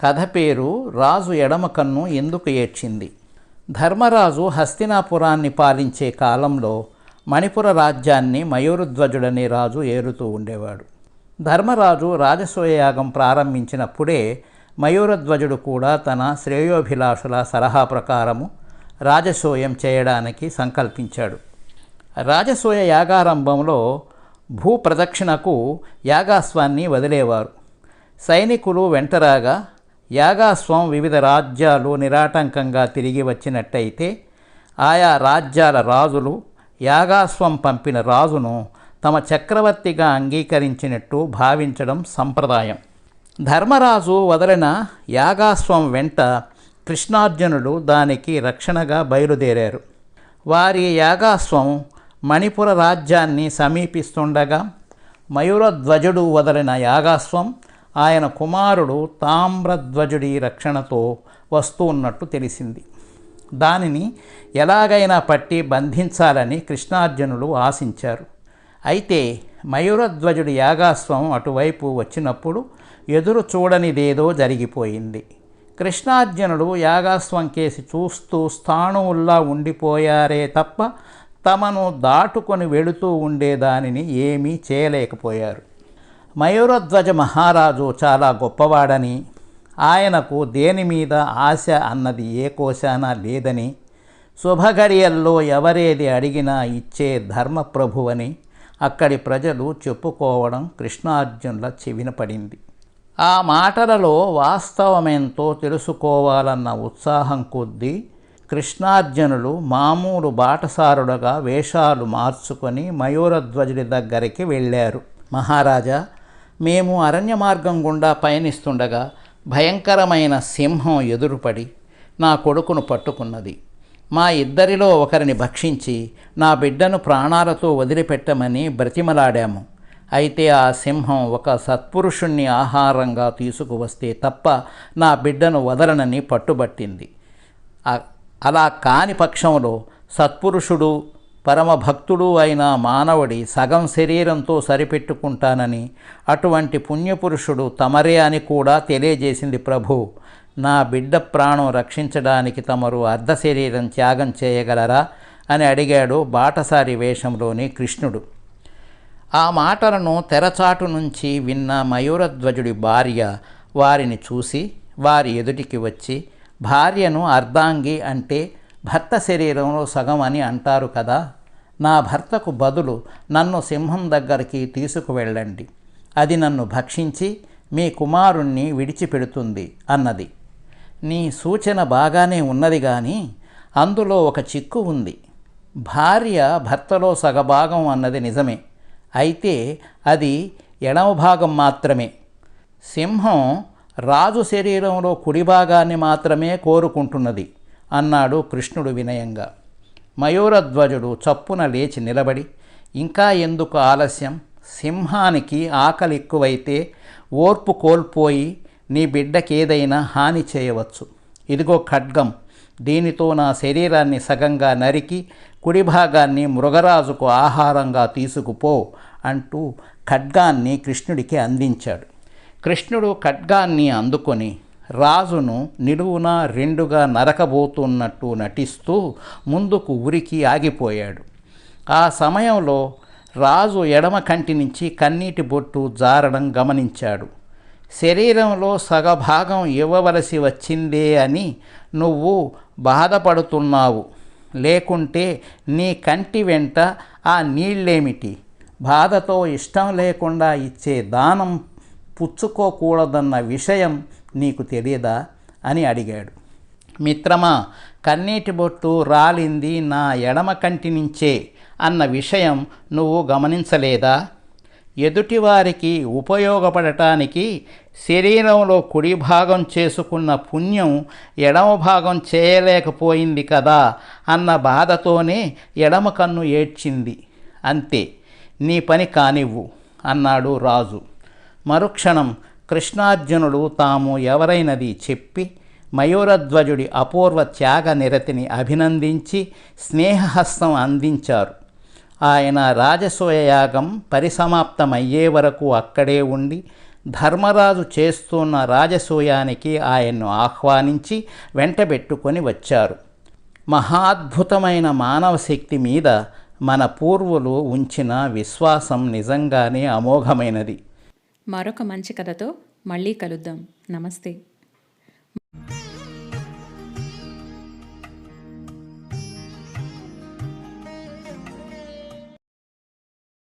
కథ పేరు రాజు ఎడమ కన్ను ఎందుకు ఏడ్చింది? ధర్మరాజు హస్తినాపురాన్ని పాలించే కాలంలో మణిపుర రాజ్యాన్ని మయూరధ్వజుడనే రాజు ఏరుతూ ఉండేవాడు. ధర్మరాజు రాజసూయయాగం ప్రారంభించినప్పుడే మయూరధ్వజుడు కూడా తన శ్రేయోభిలాషుల సలహా ప్రకారము రాజసూయం చేయడానికి సంకల్పించాడు. రాజసూయ యాగారంభంలో భూప్రదక్షిణకు యాగాస్వాన్ని వదిలేవారు. సైనికులు వెంటరాగా యాగాస్వం వివిధ రాజ్యాలు నిరాటంకంగా తిరిగి వచ్చినట్టయితే ఆయా రాజ్యాల రాజులు యాగాస్వం పంపిన రాజును తమ చక్రవర్తిగా అంగీకరించినట్టు భావించడం సంప్రదాయం. ధర్మరాజు వదలిన యాగాస్వం వెంట కృష్ణార్జునుడు దానికి రక్షణగా బయలుదేరారు. వారి యాగాస్వం మణిపుర రాజ్యాన్ని సమీపిస్తుండగా మయూరధ్వజుడు వదలిన యాగాస్వం ఆయన కుమారుడు తామ్రధ్వజుడి రక్షణతో వస్తూ ఉన్నట్టు తెలిసింది. దానిని ఎలాగైనా పట్టి బంధించాలని కృష్ణార్జునులు ఆశించారు. అయితే మయూరధ్వజుడి యాగాస్వం అటువైపు వచ్చినప్పుడు ఎదురు చూడనిదేదో జరిగిపోయింది. కృష్ణార్జునుడు యాగాస్వం కేసి చూస్తూ స్థాణువుల్లా ఉండిపోయారే తప్ప తమను దాటుకొని వెళుతూ ఉండేదానిని ఏమీ చేయలేకపోయారు. మయూరధ్వజ మహారాజు చాలా గొప్పవాడని ఆయనకు దేని మీద ఆశ అన్నది ఏ కోశాన లేదని శుభఘడియల్లో ఎవరేది అడిగినా ఇచ్చే ధర్మప్రభువని అక్కడి ప్రజలు చెప్పుకోవడం కృష్ణార్జునుల చెవిన పడింది. ఆ మాటలలో వాస్తవమేంతో తెలుసుకోవాలన్న ఉత్సాహం కొద్దీ కృష్ణార్జునులు మామూలు బాటసారుడుగా వేషాలు మార్చుకొని మయూరధ్వజుడి దగ్గరికి వెళ్ళారు. మహారాజా మేము అరణ్య మార్గం గుండా పయనిస్తుండగా భయంకరమైన సింహం ఎదురుపడి నా కొడుకును పట్టుకున్నది. మా ఇద్దరిలో ఒకరిని భక్షించి నా బిడ్డను ప్రాణాలతో వదిలిపెట్టమని బ్రతిమలాడాము. అయితే ఆ సింహం ఒక సత్పురుషుణ్ణి ఆహారంగా తీసుకువస్తే తప్ప నా బిడ్డను వదలనని పట్టుబట్టింది. అలా కాని పక్షంలో సత్పురుషుడు పరమభక్తుడు అయిన మానవుడి సగం శరీరంతో సరిపెట్టుకుంటానని అటువంటి పుణ్యపురుషుడు తమరే అని కూడా తెలియజేసింది ప్రభు. నా బిడ్డ ప్రాణం రక్షించడానికి తమరు అర్ధ శరీరం త్యాగం చేయగలరా? అని అడిగాడు బాటసారి వేషంలోని కృష్ణుడు. ఆ మాటలను తెరచాటు నుంచి విన్న మయూరధ్వజుడి భార్య వారిని చూసి వారి ఎదుటికి వచ్చి భార్యను అర్ధాంగి అంటే భర్త శరీరంలో సగం అని అంటారు కదా? నా భర్తకు బదులు నన్ను సింహం దగ్గరికి తీసుకువెళ్ళండి. అది నన్ను భక్షించి మీ కుమారుణ్ణి విడిచిపెడుతుంది అన్నది. నీ సూచన బాగానే ఉన్నది కానీ అందులో ఒక చిక్కు ఉంది. భార్య భర్తలో సగభాగం అన్నది నిజమే. అయితే అది ఎడమ భాగం మాత్రమే. సింహం రాజు శరీరంలో కుడి భాగాన్ని మాత్రమే కోరుకుంటున్నది అన్నాడు కృష్ణుడు వినయంగా. మయూరధ్వజుడు చప్పున లేచి నిలబడి ఇంకా ఎందుకు ఆలస్యం? సింహానికి ఆకలి ఎక్కువైతే ఓర్పు కోల్పోయి నీ బిడ్డకేదైనా హాని చేయవచ్చు. ఇదిగో ఖడ్గం. దీనితో నా శరీరాన్ని సగంగా నరికి కుడి భాగాన్ని మృగరాజుకు ఆహారంగా తీసుకుపో అంటూ ఖడ్గాన్ని కృష్ణుడికి అందించాడు. కృష్ణుడు ఖడ్గాన్ని అందుకొని రాజును నిలువున రెండుగా నరకబోతున్నట్టు నటిస్తూ ముందుకు ఉరికి ఆగిపోయాడు. ఆ సమయంలో రాజు ఎడమ కంటి నుంచి కన్నీటి బొట్టు జారడం గమనించాడు. శరీరంలో సగభాగం ఇవ్వవలసి వచ్చిందే అని నువ్వు బాధపడుతున్నావు. లేకుంటే నీ కంటి వెంట ఆ నీళ్ళేమిటి? బాధతో ఇష్టం లేకుండా ఇచ్చే దానం పుచ్చుకోకూడదన్న విషయం నీకు తెలియదా అని అడిగాడు. మిత్రమా కన్నీటి బొట్టు రాలింది నా ఎడమ కంటి నుంచే అన్న విషయం నువ్వు గమనించలేదా? ఎదుటివారికి ఉపయోగపడటానికి శరీరంలో కుడి భాగం చేసుకున్న పుణ్యం ఎడమ భాగం చేయలేకపోయింది కదా అన్న బాధతోనే ఎడమ కన్ను ఏడ్చింది. అంతే నీ పని కానివ్వు అన్నాడు రాజు. మరుక్షణం కృష్ణార్జునుడు తాము ఎవరైనది చెప్పి మయూరధ్వజుడి అపూర్వ త్యాగ నిరతిని అభినందించి స్నేహహస్తం అందించారు. ఆయన రాజసూయయాగం పరిసమాప్తమయ్యే వరకు అక్కడే ఉండి ధర్మరాజు చేస్తున్న రాజసూయానికి ఆయన్ను ఆహ్వానించి వెంటబెట్టుకొని వచ్చారు. మహాద్భుతమైన మానవ శక్తి మీద మన పూర్వులు ఉంచిన విశ్వాసం నిజంగానే అమోఘమైనది. మరొక మంచి కథతో మళ్ళీ కలుద్దాం. నమస్తే.